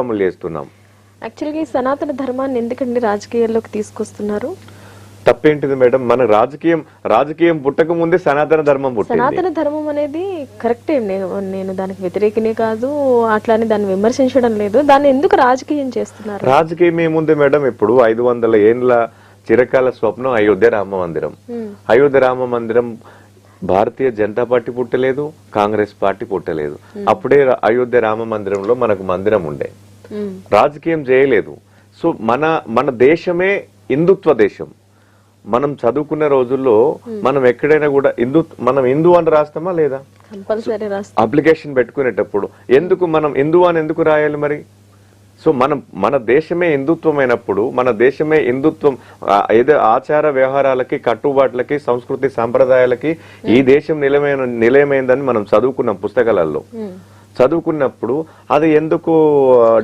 అమలు చేస్తున్నాం. యాక్చువల్గా ఈ సనాతన ధర్మాన్ని ఎందుకండి రాజకీయాల్లోకి తీసుకొస్తున్నారు? తప్పేంటిది మేడం? మన రాజకీయం రాజకీయం పుట్టక ముందే సనాతన ధర్మం పుట్టింది. సనాతన ధర్మం అనేది కరెక్టే నేను నేను దానికి వ్యతిరేకినే కాదు అట్లానే దాన్ని విమర్శించడం లేదు. దాన్ని ఎందుకు రాజకీయం చేస్తున్నారు? రాజకీయం ఏముంది మేడం? ఇప్పుడు ఐదు వందల ఏండ్ల చిరకాల స్వప్నం అయోధ్య రామ మందిరం. Hmm. అయోధ్య రామ మందిరం భారతీయ జనతా పార్టీ పుట్టలేదు కాంగ్రెస్ పార్టీ పుట్టలేదు. అప్పుడే రా- అయోధ్య రామ మందిరంలో మనకు మందిరం ఉండే. రాజకీయం చేయలేదు. సో మన మన దేశమే హిందుత్వ దేశం. మనం చదువుకున్న రోజుల్లో మనం ఎక్కడైనా కూడా హిందూ మనం హిందూ అని రాస్తామా లేదా? అప్లికేషన్ పెట్టుకునేటప్పుడు ఎందుకు మనం హిందూ అని ఎందుకు రాయాలి మరి? సో మనం మన దేశమే హిందుత్వమైనప్పుడు మన దేశమే హిందుత్వం ఏదో ఆచార వ్యవహారాలకి కట్టుబాట్లకి సంస్కృతి సాంప్రదాయాలకి ఈ దేశం నిలమైన నిలయమైందని మనం చదువుకున్నాం పుస్తకాలలో. చదువుకున్నప్పుడు అది ఎందుకు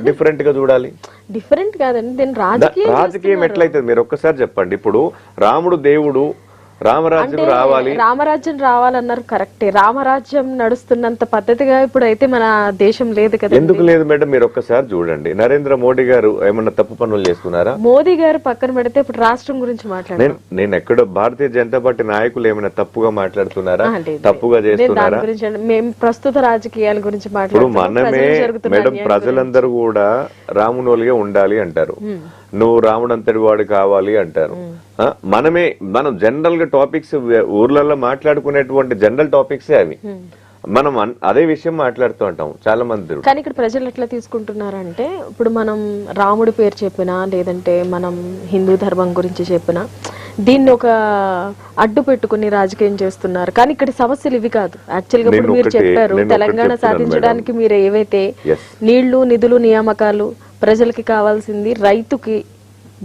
డిఫరెంట్గా చూడాలి? డిఫరెంట్ కాదండి రాజకీయం రాజకీయం ఎట్లయితుంది? మీరు ఒక్కసారి చెప్పండి. ఇప్పుడు రాముడు దేవుడు రామరాజ్యం రావాలి. రామరాజ్యం రావాలన్నారు కరెక్టే. రామరాజ్యం నడుస్తున్నంత పద్ధతిగా ఇప్పుడు అయితే మన దేశం లేదు కదా ఎందుకు లేదు మేడం? మీరు ఒక్కసారి చూడండి. నరేంద్ర మోడీ గారు ఏమన్నా తప్పు పనులు చేస్తున్నారా? మోదీ గారు పక్కన పెడితే ఇప్పుడు రాష్ట్రం గురించి మాట్లాడారు నేను ఎక్కడో భారతీయ జనతా పార్టీ నాయకులు ఏమైనా తప్పుగా మాట్లాడుతున్నారా? తప్పుగా నేను చేస్తున్నారా? మేము ప్రస్తుత రాజకీయాల గురించి మాట్లాడుతున్నాం. మనమే మేడం ప్రజలందరూ కూడా రామునోలుగా ఉండాలి అంటారు. నువ్వు రాముడు అంతటి వాడు కావాలి అంటారు. మనమే మనం జనరల్గా టాపిక్స్ ఊర్లలో మాట్లాడుకునేటువంటి జనరల్ టాపిక్స్ అవి. మనం అదే విషయం మాట్లాడుతూ ఉంటాం చాలా మంది కానీ ఇక్కడ ప్రజలు ఎట్లా తీసుకుంటున్నారంటే ఇప్పుడు మనం రాముడి పేరు చెప్పినా లేదంటే మనం హిందూ ధర్మం గురించి చెప్పినా దీన్ని ఒక అడ్డు పెట్టుకుని రాజకీయం చేస్తున్నారు. కానీ ఇక్కడ సమస్యలు ఇవి కాదు. యాక్చువల్గా ఇప్పుడు మీరు చెప్పారు తెలంగాణ సాధించడానికి మీరు ఏవైతే. నీళ్ళు నిధులు నియామకాలు ప్రజలకి కావాల్సింది రైతుకి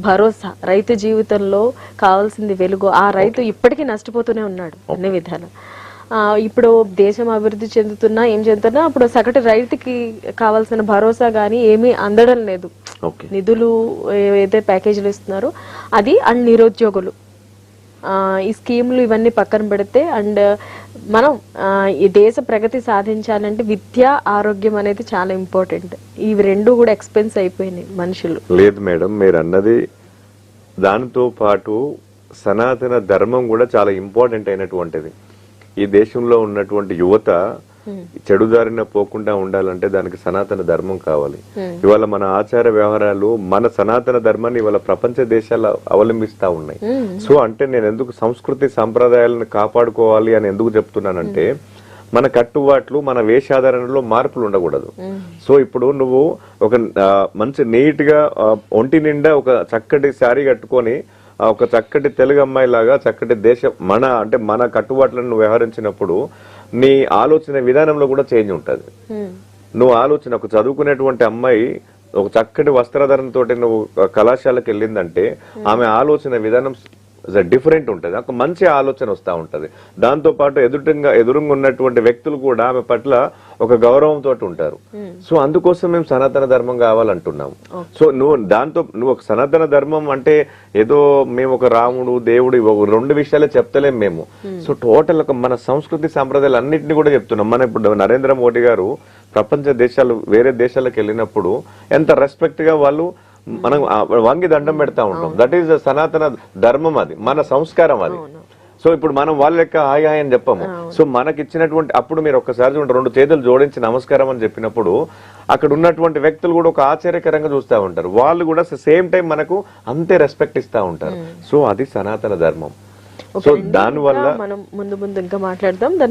భరోసా. రైతు జీవితంలో కావాల్సింది వెలుగు. ఆ రైతు ఇప్పటికీ నష్టపోతూనే ఉన్నాడు అన్ని విధాలు. ఇప్పుడు దేశం అభివృద్ధి చెందుతున్నా ఏం చెందుతున్నా అప్పుడు సగటు రైతుకి కావాల్సిన భరోసా గానీ ఏమీ అందడం లేదు. నిధులు ఏదైతే ప్యాకేజీలు ఇస్తున్నారో అది అండ్ నిరుద్యోగులు. ఈ స్కీములు ఇవన్నీ పక్కన పెడితే అండ్ మనం ఈ దేశ ప్రగతి సాధించాలంటే విద్య ఆరోగ్యం అనేది చాలా ఇంపార్టెంట్. ఇవి రెండు కూడా ఎక్స్పెన్స్ అయిపోయినాయి మనుషులు. లేదు మేడం మీరు అన్నది దానితో పాటు సనాతన ధర్మం కూడా చాలా ఇంపార్టెంట్ అయినటువంటిది. ఈ దేశంలో ఉన్నటువంటి యువత చెడుదారిన పోకుండా ఉండాలంటే దానికి సనాతన ధర్మం కావాలి. ఇవాళ మన ఆచార వ్యవహారాలు మన సనాతన ధర్మాన్ని ఇవాళ ప్రపంచ దేశాలు అవలంబిస్తా ఉన్నాయి. సో అంటే నేను ఎందుకు సంస్కృతి సంప్రదాయాలను కాపాడుకోవాలి అని ఎందుకు చెప్తున్నానంటే మన కట్టుబాట్లు మన వేషాధారణలో మార్పులు ఉండకూడదు. సో ఇప్పుడు నువ్వు ఒక మంచి నీట్గా ఒంటి నిండా ఒక చక్కటి శారీ కట్టుకొని ఒక చక్కటి తెలుగు అమ్మాయి లాగా చక్కటి దేశ మన అంటే మన కట్టుబాట్లను వ్యవహరించినప్పుడు నీ ఆలోచన విధానంలో కూడా చేంజ్ ఉంటది. నువ్వు ఆలోచన ఒక చదువుకునేటువంటి అమ్మాయి ఒక చక్కటి వస్త్రధారణతో నువ్వు కళాశాలకు వెళ్ళిందంటే ఆమె ఆలోచన విధానం డిఫరెంట్ ఉంటది. ఒక మంచి ఆలోచన వస్తా ఉంటది. దాంతో పాటు ఎదుటంగా ఎదురుగా ఉన్నటువంటి వ్యక్తులు కూడా ఆమె పట్ల ఒక గౌరవంతో ఉంటారు. సో అందుకోసం మేము సనాతన ధర్మం కావాలంటున్నాం సో నువ్వు దాంతో నువ్వు ఒక సనాతన ధర్మం అంటే ఏదో మేము ఒక రాముడు దేవుడు రెండు విషయాలే చెప్తలేం మేము. సో టోటల్ ఒక మన సంస్కృతి సాంప్రదాయాలు అన్నింటినీ కూడా చెప్తున్నాం. మన ఇప్పుడు నరేంద్ర మోడీ గారు ప్రపంచ దేశాలు వేరే దేశాలకు వెళ్ళినప్పుడు ఎంత రెస్పెక్ట్గా వాళ్ళు మనం వంగి దండం పెడతా ఉంటాం. దట్ ఈస్ సనాతన ధర్మం అది మన సంస్కారం అది. సో ఇప్పుడు మనం వాళ్ళ లెక్క హాయ్ హాయ్ అని చెప్పము. సో మనకి ఇచ్చినటువంటి అప్పుడు మీరు ఒక్కసారి చూడండి రెండు చేతులు జోడించి నమస్కారం అని చెప్పినప్పుడు అక్కడ ఉన్నటువంటి వ్యక్తులు కూడా ఒక ఆశ్చర్యకరంగా చూస్తూ ఉంటారు. వాళ్ళు కూడా సేమ్ టైం మనకు అంతే రెస్పెక్ట్ ఇస్తా ఉంటారు. సో అది సనాతన ధర్మం. సో దాని వల్ల మనం ముందు ముందు ఇంకా మాట్లాడదాం.